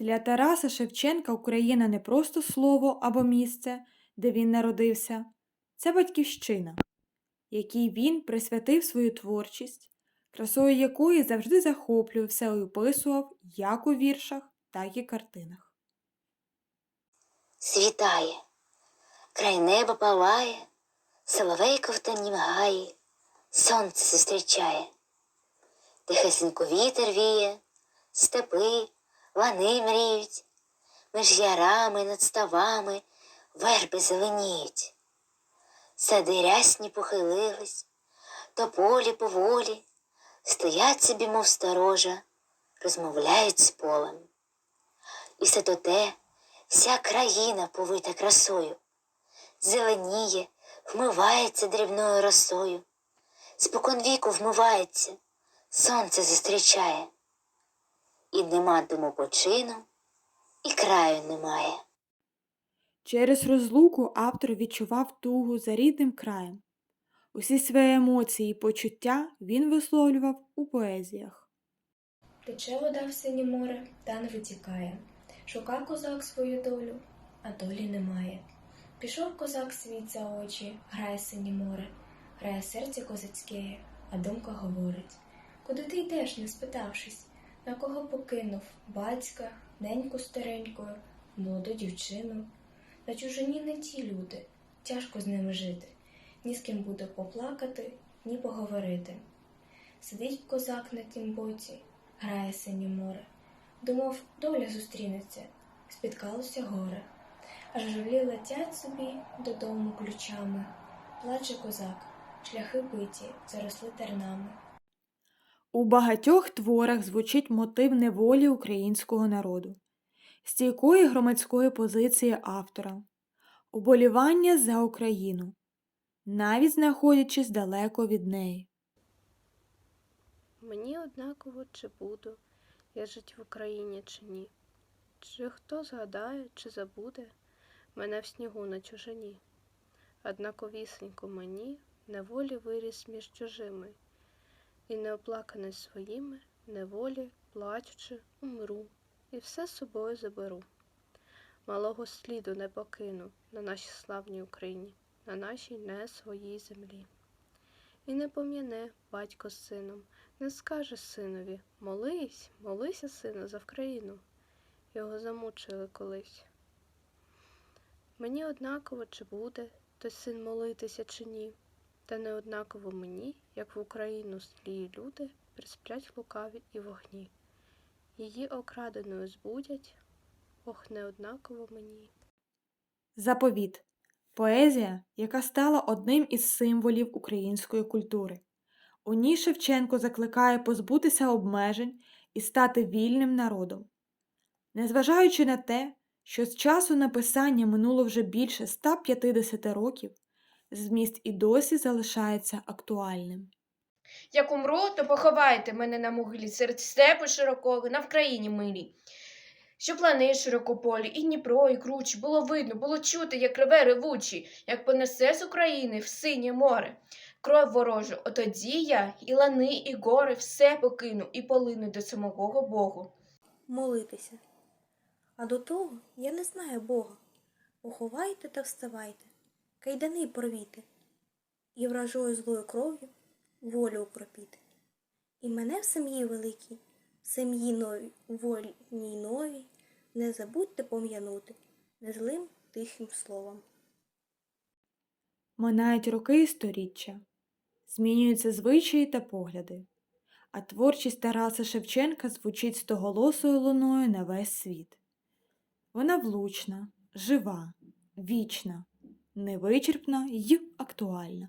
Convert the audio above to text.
Для Тараса Шевченка Україна не просто слово або місце, де він народився, це батьківщина, якій він присвятив свою творчість, красою якої завжди захоплювався і описував як у віршах, так і картинах. Світає, край неба палає, соловейко в темнім гаї, сонце зустрічає, тихесенько вітер віє, степи, лани мріють, між ярами над ставами верби зеленіють. Сади рясні похилились, тополі поволі, стоять собі, мов сторожа, розмовляють з полем. І все то те, вся країна повита красою, зеленіє, вмивається дрібною росою, спокон віку вмивається, сонце зустрічає, і нема дому почину, і краю немає. Через розлуку автор відчував тугу за рідним краєм. Усі свої емоції і почуття він висловлював у поезіях. Тече вода в синє море та не витікає. Шука козак свою долю, а долі немає. Пішов козак світ за очі, грає синє море, грає серце козацьке, а думка говорить. Куди ти йдеш, не спитавшись, на кого покинув батька, неньку стареньку, молоду дівчину. На чужині не ті люди, тяжко з ними жити, ні з ким буде поплакати, ні поговорити. Сидить козак на тім боці, грає синє море. Думав, доля зустрінеться, спіткалося горе. Аж жовлі летять собі додому ключами. Плаче козак, шляхи биті, заросли тернами. У багатьох творах звучить мотив неволі українського народу, стійкої громадської позиції автора, уболівання за Україну, навіть знаходячись далеко від неї. Мені однаково, чи буду я жить в Україні чи ні. Чи хто згадає, чи забуде мене в снігу на чужині. Однаковісенько мені неволі виріс між чужими, і неоплаканий своїми неволі, плачучи, умру, і все з собою заберу. Малого сліду не покину на нашій славній Україні, на нашій не своїй землі. І не пом'яне батько з сином, не скаже синові Молись, молися, сину, за Вкраїну. Його замучили колись. Мені однаково, чи буде той син молитися, чи ні, та не однаково мені, як в Україну злі люди присплять лукаві і вогні. Її окраденою збудять, ох, не однаково мені. Заповіт поезія, яка стала одним із символів української культури. У ній Шевченко закликає позбутися обмежень і стати вільним народом. Незважаючи на те, що з часу написання минуло вже більше 150 років, зміст і досі залишається актуальним. Як умру, то поховайте мене на могилі серед степу широкого на Вкраїні милій. Що плани широкополі, і Дніпро, і кручі, було видно, було чути, як реве ревучі, як понесе з України в синє море. Кров ворожу, отоді я і лани, і гори все покину і полину до самого Богу. молитися. А до того я не знаю Бога. Поховайте та вставайте, кайдани порвіте, і вражою злою кров'ю волю укропіти. І мене в сім'ї великій, в сім'ї вольній новій, не забудьте пом'янути незлим тихим словом. Минають роки і сторіччя, змінюються звичаї та погляди, а творчість Тараса Шевченка звучить стоголосою луною на весь світ. Вона влучна, жива, вічна, невичерпна й актуальна.